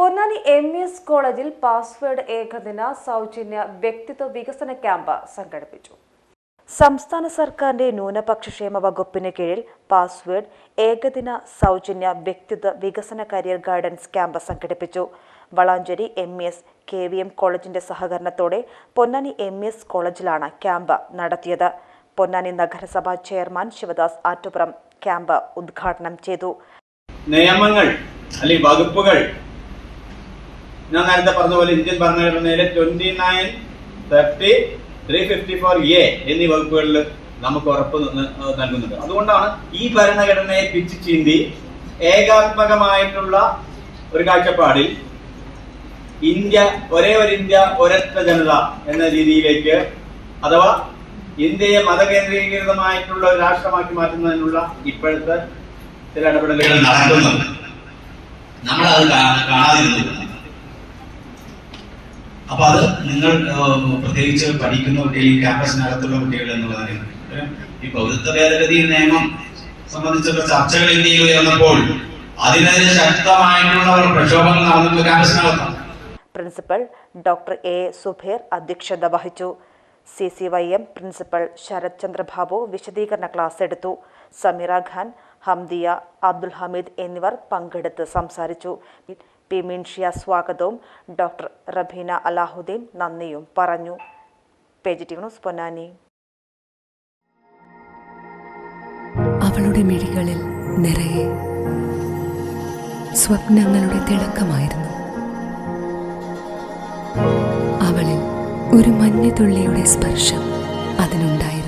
Ponnani M S കോളേജിൽ password ഏകദിന സൗജന്യ വ്യക്തിത്വ വികസന ക്യാമ്പ് സംഘടിപ്പിച്ചു. സംസ്ഥാന സർക്കാരിന്റെ ന്യൂനപക്ഷക്ഷേമ വകുപ്പിന് കീഴിൽ പാസ്വേഡ് ഏകദിന സൗജന്യ വ്യക്തിത്വ വികസന കരിയർ ഗൈഡൻസ് ക്യാമ്പ് സംഘടിപ്പിച്ചു. Valanchery M S K V M കോളേജിന്റെ സഹകരണത്തോടെ പൊന്നാനി എം എസ് കോളേജിലാണ് ക്യാമ്പ് നടത്തിയത്. പൊന്നാനി നഗരസഭാ ചെയർമാൻ ശിവദാസ് ആറ്റുപുറം ക്യാമ്പ് ഉദ്ഘാടനം ചെയ്തു. നിയമങ്ങൾ അല്ലെങ്കിൽ വകുപ്പുകൾ ഞാൻ നേരത്തെ പറഞ്ഞ പോലെ ഇന്ത്യൻ ഭരണഘടനയിലെ twenty nine thirty three fifty four A എന്നീ വകുപ്പുകളിൽ നമുക്ക് ഉറപ്പ് നൽകുന്നുണ്ട്. അതുകൊണ്ടാണ് ഈ ഭരണഘടനയെ പിച്ച് ചീന്തി ഏകാത്മകമായിട്ടുള്ള ഒരു കാഴ്ചപ്പാടിൽ ഇന്ത്യ ഒരേ ഒരു ഇന്ത്യ ഒരൊറ്റ ജനത എന്ന രീതിയിലേക്ക് അഥവാ ഇന്ത്യയെ മതകേന്ദ്രീകൃതമായിട്ടുള്ള ഒരു രാഷ്ട്രമാക്കി മാറ്റുന്നതിനുള്ള ഇപ്പോഴത്തെ ചില ഇടപെടലുകൾ നടക്കുന്നുണ്ട് നമ്മൾ അത് കാണാതിരുന്നു അപ്പൊ അത് നിങ്ങൾ പ്രത്യേകിച്ച് പഠിക്കുന്ന കുട്ടികൾ ക്യാമ്പസിനകത്തുള്ള കുട്ടികൾ എന്നുള്ളതാണ്. ഈ പൗരത്വ ഭേദഗതി നിയമം സംബന്ധിച്ചുള്ള ചർച്ചകൾ ഇന്ത്യയിൽ ഉയർന്നപ്പോൾ അതിനെതിരെ ശക്തമായിട്ടുള്ള ഒരു പ്രക്ഷോഭങ്ങൾ നടന്നിട്ട് ക്യാമ്പസിനകത്താണ് പ്രിൻസിപ്പൽ ഡോക്ടർ എ സുഭേർ അധ്യക്ഷത വഹിച്ചു. C C Y M principal Sarath Chandrababu വിശദീകരണ ക്ലാസ് എടുത്തു. സമീറ ഖാൻ ഹംദിയ അബ്ദുൽ ഹമീദ് എന്നിവർ പങ്കെടുത്ത് സംസാരിച്ചു. പി മിൻഷിയ സ്വാഗതവും. ഡോക്ടർ റബീന അലാഹുദ്ദീൻ നന്ദിയും പറഞ്ഞു. Page T news Ponnani. അവളുടെ മിഴികളിൽ നിറയെ സ്വപ്നങ്ങളുടെ തിളക്കമായിരുന്നു. അവളിൽ ഒരു മഞ്ഞുതുള്ളിയുടെ സ്പർശം അതിനുണ്ടായിരുന്നു.